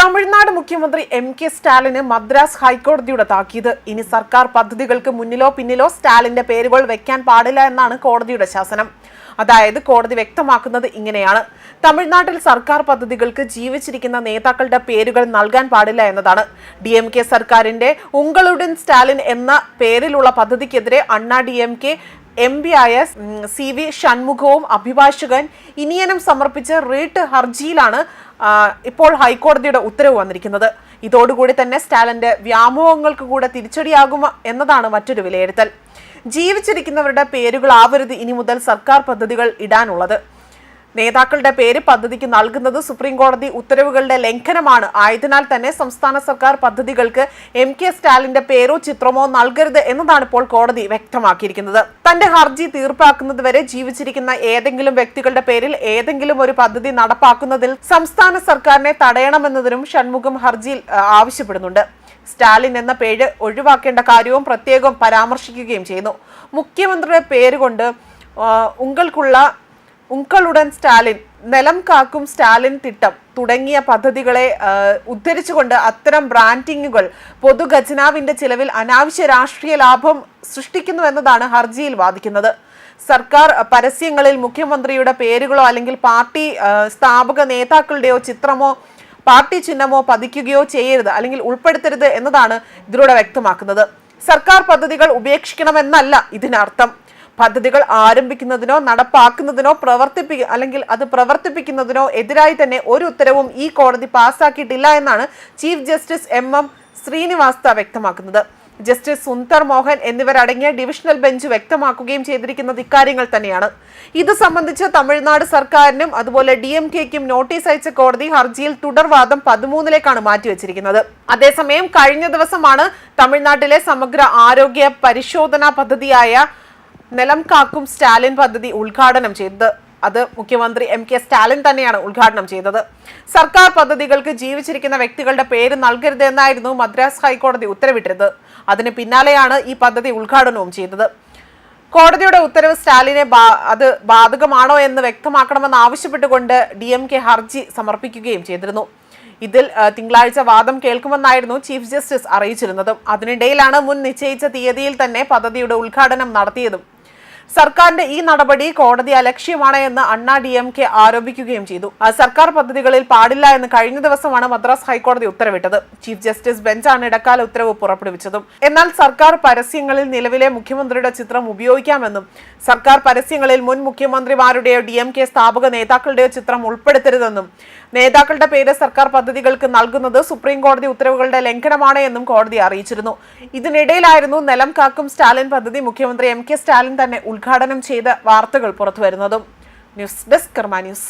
തമിഴ്നാട് മുഖ്യമന്ത്രി M K സ്റ്റാലിന് മദ്രാസ് ഹൈക്കോടതിയുടെ താക്കീത്. ഇനി സർക്കാർ പദ്ധതികൾക്ക് മുന്നിലോ പിന്നിലോ സ്റ്റാലിന്റെ പേരുകൾ വെക്കാൻ പാടില്ല എന്നാണ് കോടതിയുടെ ശാസനം. അതായത് കോടതി വ്യക്തമാക്കുന്നത് ഇങ്ങനെയാണ്. തമിഴ്നാട്ടിൽ സർക്കാർ പദ്ധതികൾക്ക് ജീവിച്ചിരിക്കുന്ന നേതാക്കളുടെ പേരുകൾ നൽകാൻ പാടില്ല എന്നതാണ്. ഡി എം കെ സർക്കാരിന്റെ ഉങ്കളുടൻ സ്റ്റാലിൻ എന്ന പേരിലുള്ള പദ്ധതിക്കെതിരെ Anna D M K M P ആയ സി വി ഷൺമുഖവും അഭിഭാഷകൻ ഇനിയനും സമർപ്പിച്ച റീട്ട് ഹർജിയിലാണ് ഇപ്പോൾ ഹൈക്കോടതിയുടെ ഉത്തരവ് വന്നിരിക്കുന്നത്. ഇതോടുകൂടി തന്നെ സ്റ്റാലിന്റെ വ്യാമോഹങ്ങൾക്ക് കൂടെ തിരിച്ചടിയാകും എന്നതാണ് മറ്റൊരു വിലയിരുത്തൽ. ജീവിച്ചിരിക്കുന്നവരുടെ പേരുകളാവരുത് ഇനി മുതൽ സർക്കാർ പദ്ധതികൾ ഇടാനുള്ളത്. നേതാക്കളുടെ പേര് പദ്ധതിക്ക് നൽകുന്നത് സുപ്രീം കോടതി ഉത്തരവുകളുടെ ലംഘനമാണ്. ആയതിനാൽ തന്നെ സംസ്ഥാന സർക്കാർ പദ്ധതികൾക്ക് എം കെ സ്റ്റാലിന്റെ പേരോ ചിത്രമോ നൽകരുത് എന്നതാണ് ഇപ്പോൾ കോടതി വ്യക്തമാക്കിയിരിക്കുന്നത്. തന്റെ ഹർജി തീർപ്പാക്കുന്നത് വരെ ജീവിച്ചിരിക്കുന്ന ഏതെങ്കിലും വ്യക്തികളുടെ പേരിൽ ഏതെങ്കിലും ഒരു പദ്ധതി നടപ്പാക്കുന്നതിൽ സംസ്ഥാന സർക്കാരിനെ തടയണമെന്നതിനും ഷൺമുഖം ഹർജിയിൽ ആവശ്യപ്പെടുന്നുണ്ട്. സ്റ്റാലിൻ എന്ന പേര് ഒഴിവാക്കേണ്ട കാര്യവും പ്രത്യേകം പരാമർശിക്കുകയും ചെയ്യുന്നു. മുഖ്യമന്ത്രിയുടെ പേര് കൊണ്ട് ഉങ്ങൾക്കുള്ള ഉങ്കളുടൻ സ്റ്റാലിൻ നിലം കാക്കും സ്റ്റാലിൻ തിട്ടം തുടങ്ങിയ പദ്ധതികളെ ഉദ്ധരിച്ചുകൊണ്ട് അത്തരം ബ്രാൻഡിങ്ങുകൾ പൊതുഖജനാവിന്റെ ചിലവിൽ അനാവശ്യ രാഷ്ട്രീയ ലാഭം സൃഷ്ടിക്കുന്നു എന്നതാണ് ഹർജിയിൽ വാദിക്കുന്നത്. സർക്കാർ പരസ്യങ്ങളിൽ മുഖ്യമന്ത്രിയുടെ പേരുകളോ അല്ലെങ്കിൽ പാർട്ടി സ്ഥാപക നേതാക്കളുടെയോ ചിത്രമോ പാർട്ടി ചിഹ്നമോ പതിക്കുകയോ ചെയ്യരുത് അല്ലെങ്കിൽ ഉൾപ്പെടുത്തരുത് എന്നതാണ് ഇതിലൂടെ വ്യക്തമാക്കുന്നത്. സർക്കാർ പദ്ധതികൾ ഉപേക്ഷിക്കണമെന്നല്ല ഇതിനർത്ഥം. പദ്ധതികൾ ആരംഭിക്കുന്നതിനോ നടപ്പാക്കുന്നതിനോ പ്രവർത്തിപ്പി അല്ലെങ്കിൽ അത് പ്രവർത്തിപ്പിക്കുന്നതിനോ എതിരായി തന്നെ ഒരു ഉത്തരവും ഈ കോടതി പാസ്സാക്കിയിട്ടില്ല എന്നാണ് chief justice M M Srivastava വ്യക്തമാക്കുന്നത്. ജസ്റ്റിസ് സുന്ദർ മോഹൻ എന്നിവരടങ്ങിയ ഡിവിഷണൽ ബെഞ്ച് വ്യക്തമാക്കുകയും ചെയ്തിരിക്കുന്നത് ഇക്കാര്യങ്ങൾ തന്നെയാണ്. ഇത് സംബന്ധിച്ച് തമിഴ്നാട് സർക്കാരിനും അതുപോലെ ഡി എം കെക്കും നോട്ടീസ് അയച്ച കോടതി ഹർജിയിൽ തുടർവാദം പതിമൂന്നിലേക്കാണ് മാറ്റിവെച്ചിരിക്കുന്നത്. അതേസമയം കഴിഞ്ഞ ദിവസമാണ് തമിഴ്നാട്ടിലെ സമഗ്ര ആരോഗ്യ പരിശോധനാ പദ്ധതിയായ നിലം കാക്കും സ്റ്റാലിൻ പദ്ധതി ഉദ്ഘാടനം ചെയ്തത് അത് മുഖ്യമന്ത്രി എം കെ സ്റ്റാലിൻ തന്നെയാണ് ഉദ്ഘാടനം ചെയ്തത്. സർക്കാർ പദ്ധതികൾക്ക് ജീവിച്ചിരിക്കുന്ന വ്യക്തികളുടെ പേര് നൽകരുതെന്നായിരുന്നു മദ്രാസ് ഹൈക്കോടതി ഉത്തരവിട്ടത്. അതിന് പിന്നാലെയാണ് ഈ പദ്ധതി ഉദ്ഘാടനവും ചെയ്തത്. കോടതിയുടെ ഉത്തരവ് സ്റ്റാലിനെ അത് ബാധകമാണോ എന്ന് വ്യക്തമാക്കണമെന്ന് ആവശ്യപ്പെട്ടുകൊണ്ട് ഡി എം കെ ഹർജി സമർപ്പിക്കുകയും ചെയ്തിരുന്നു. ഇതിൽ തിങ്കളാഴ്ച വാദം കേൾക്കുമെന്നായിരുന്നു ചീഫ് ജസ്റ്റിസ് അറിയിച്ചിരുന്നതും. അതിനിടയിലാണ് മുൻ നിശ്ചയിച്ച തീയതിയിൽ തന്നെ പദ്ധതിയുടെ ഉദ്ഘാടനം നടത്തിയതും സർക്കാരിന്റെ ഈ നടപടി കോടതി അലക്ഷ്യമാണ് എന്ന് അണ്ണാ ഡി എം കെ ആരോപിക്കുകയും ചെയ്തു. സർക്കാർ പദ്ധതികളിൽ പാടില്ല എന്ന് കഴിഞ്ഞ ദിവസമാണ് മദ്രാസ് ഹൈക്കോടതി ഉത്തരവിട്ടത്. ചീഫ് ജസ്റ്റിസ് ബെഞ്ചാണ് ഇടക്കാല ഉത്തരവ് പുറപ്പെടുവിച്ചതും. എന്നാൽ സർക്കാർ പരസ്യങ്ങളിൽ നിലവിലെ മുഖ്യമന്ത്രിയുടെ ചിത്രം ഉപയോഗിക്കാമെന്നും സർക്കാർ പരസ്യങ്ങളിൽ മുൻ മുഖ്യമന്ത്രിമാരുടെയോ ഡി എം കെ സ്ഥാപക നേതാക്കളുടെയോ ചിത്രം ഉൾപ്പെടുത്തരുതെന്നും നേതാക്കളുടെ പേര് സർക്കാർ പദ്ധതികൾക്ക് നൽകുന്നത് സുപ്രീം കോടതി ഉത്തരവുകളുടെ ലംഘനമാണ് എന്നും കോടതി അറിയിച്ചിരുന്നു. ഇതിനിടയിലായിരുന്നു നിലം കാക്കും സ്റ്റാലിൻ പദ്ധതി മുഖ്യമന്ത്രി എം കെ സ്റ്റാലിൻ തന്നെ ഉദ്ഘാടനം ചെയ്ത് വാർത്തകൾ പുറത്തുവരുന്നതും ന്യൂസ് ഡെസ്ക് കർമ്മ ന്യൂസ്.